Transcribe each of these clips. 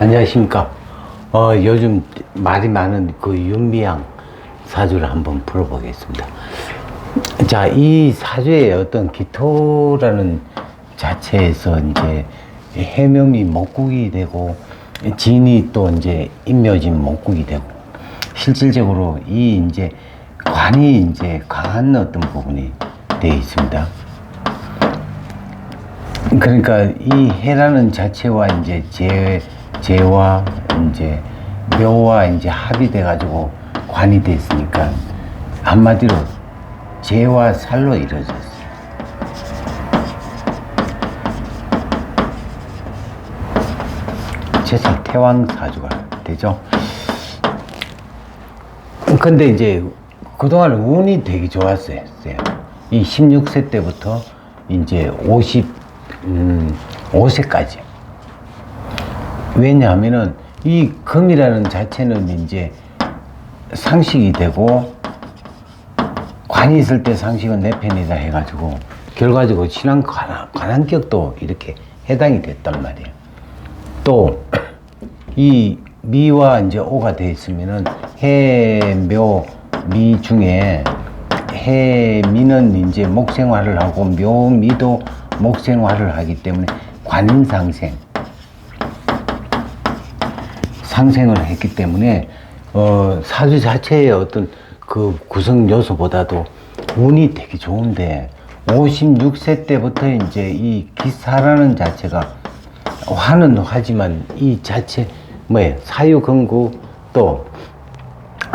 안녕하십니까. 어, 요즘 말이 많은 그 윤미향 사주를 한번 풀어보겠습니다. 자, 이 사주의 어떤 기토라는 자체에서 이제 해명이 목국이 되고 진이 또 이제 인묘진 목국이 되고 실질적으로 이 이제 관이 이제 강한 어떤 부분이 되어 있습니다. 그러니까 이 해라는 자체와 이제 재, 재와 이제 묘와 이제 합이 돼 가지고 관이 됐으니까 한마디로 재와 살로 이루어졌어요. 제사 태왕 사주가 되죠. 근데 이제 그동안 운이 되게 좋았어요. 이 16세 때부터 이제 50, 음, 5세까지. 왜냐하면은 이 금이라는 자체는 이제 상식이 되고 관이 있을 때 상식은 내 편이다 해가지고 결과적으로 신앙 관한, 관한격도 이렇게 해당이 됐단 말이에요. 또 이 미와 이제 오가 돼 있으면은 해, 묘, 미 중에 해, 미는 이제 목생활을 하고 묘, 미도 목생활을 하기 때문에 관인상생 상생을 했기 때문에 어, 사주 자체의 어떤 그 구성 요소보다도 운이 되게 좋은데 56세 때부터 이제 이 기사라는 자체가 화는 하지만 이 자체 뭐예 사유근구 또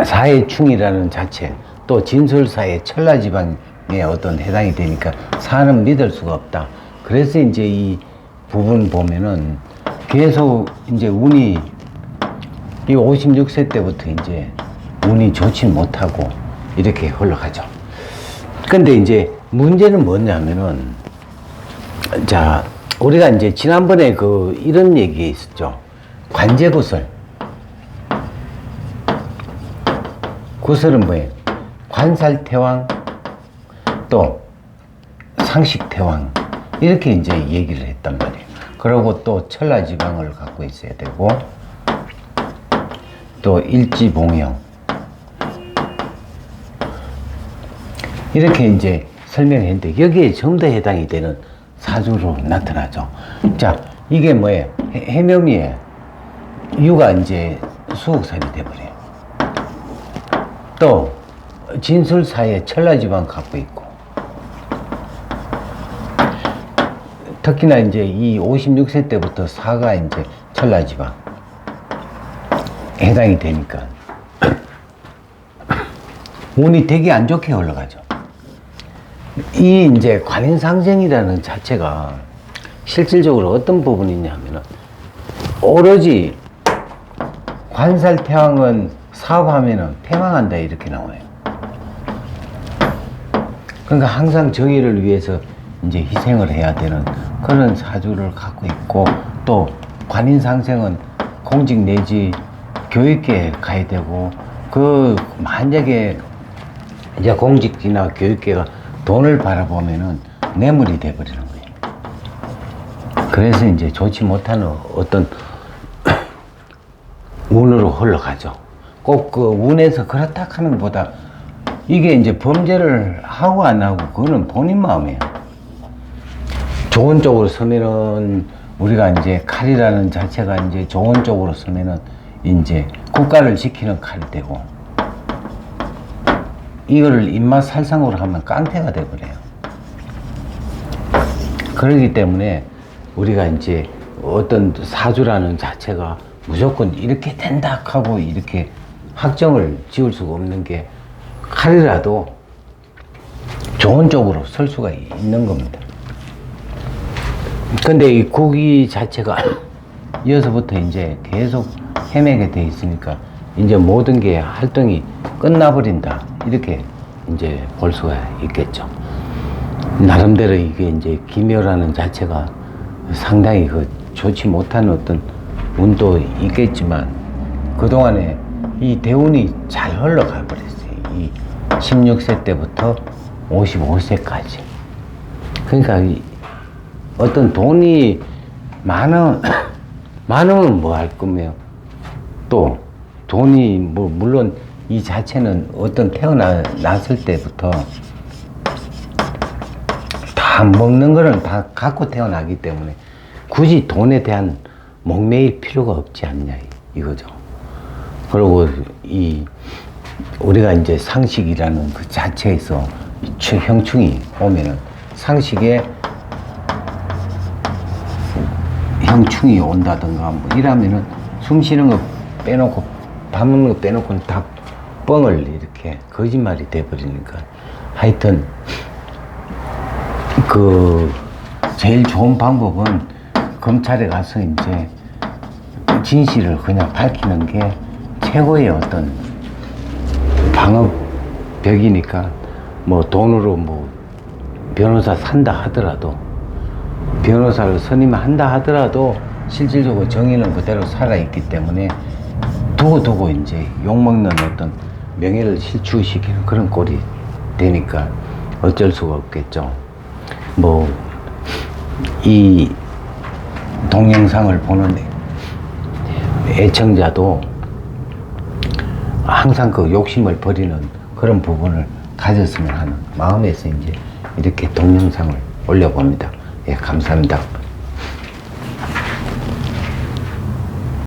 사해충이라는 자체 또 진술사의 천라지방에 어떤 해당이 되니까 사는 믿을 수가 없다. 그래서 이제 이 부분 보면은 계속 이제 운이 이 56세 때부터 이제 운이 좋지 못하고 이렇게 흘러가죠. 근데 이제 문제는 뭐냐면은 자 우리가 이제 지난번에 그 이런 얘기 있었죠. 관제 구설. 구설은 뭐예요? 관살 태왕 또 상식 태왕 이렇게 이제 얘기를 했단 말이에요. 그리고 또 천라 지방을 갖고 있어야 되고 또 일지봉영 이렇게 이제 설명했는데 여기에 전부 다 해당이 되는 사주로 나타나죠. 자, 이게 뭐예요? 해- 해명이에요. 유가 이제 수옥살이 돼버려요. 또 진술사에 천라지방 갖고 있고 특히나 이제 이 56세 때부터 사가 이제 천라지방 해당이 되니까 운이 되게 안 좋게 흘러가죠. 이 이제 관인상생이라는 자체가 실질적으로 어떤 부분이 있냐면은 오로지 관살 태왕은 사업하면은 패망한다 이렇게 나와요. 그러니까 항상 정의를 위해서 이제 희생을 해야 되는 그런 사주를 갖고 있고 또 관인상생은 공직 내지 교육계에 가야 되고 그 만약에 이제 공직이나 교육계가 돈을 바라보면은 뇌물이 돼버리는 거예요. 그래서 이제 좋지 못하는 어떤 운으로 흘러가죠. 꼭 그 운에서 그렇다 하는 것보다 이게 이제 범죄를 하고 안 하고 그거는 본인 마음이에요. 좋은 쪽으로 서면은 우리가 이제 칼이라는 자체가 이제 좋은 쪽으로 서면은 이제 국가를 지키는 칼이 되고 이거를 입맛 살상으로 하면 깡패가 돼버려요. 그러기 때문에 우리가 이제 어떤 사주라는 자체가 무조건 이렇게 된다 하고 이렇게 확정을 지을 수가 없는 게 칼이라도 좋은 쪽으로 설 수가 있는 겁니다. 근데 이 국이 자체가 이어서부터 이제 계속 헤매게 돼 있으니까 이제 모든 게 활동이 끝나버린다. 이렇게 이제 볼 수가 있겠죠. 나름대로 이게 이제 기묘라는 자체가 상당히 그 좋지 못한 어떤 운도 있겠지만 그 동안에 이 대운이 잘 흘러가 버렸어요. 이 16세 때부터 55세까지. 그러니까 이 어떤 돈이 많은 많으면 뭐 할 거며 또 돈이 뭐 물론 이 자체는 어떤 태어났을 때부터 다 먹는 거는 다 갖고 태어나기 때문에 굳이 돈에 대한 목매일 필요가 없지 않냐 이- 이거죠. 그리고 이 우리가 이제 상식이라는 그 자체에서 형충이 오면은 상식에 형충이 온다든가 뭐 이러면은 숨 쉬는 거 빼놓고 밥 먹는 거 빼놓고는 다 뻥을 이렇게 거짓말이 돼버리니까. 하여튼 그 제일 좋은 방법은 검찰에 가서 이제 진실을 그냥 밝히는 게 최고의 어떤 방어벽이니까 뭐 돈으로 뭐 변호사 산다 하더라도 변호사를 선임한다 하더라도 실질적으로 정의는 그대로 살아있기 때문에 두고 두고 이제 욕먹는 어떤 명예를 실추시키는 그런 꼴이 되니까 어쩔 수가 없겠죠. 뭐, 이 동영상을 보는 애청자도 항상 그 욕심을 버리는 그런 부분을 가졌으면 하는 마음에서 이제 이렇게 동영상을 올려봅니다. 예, 감사합니다.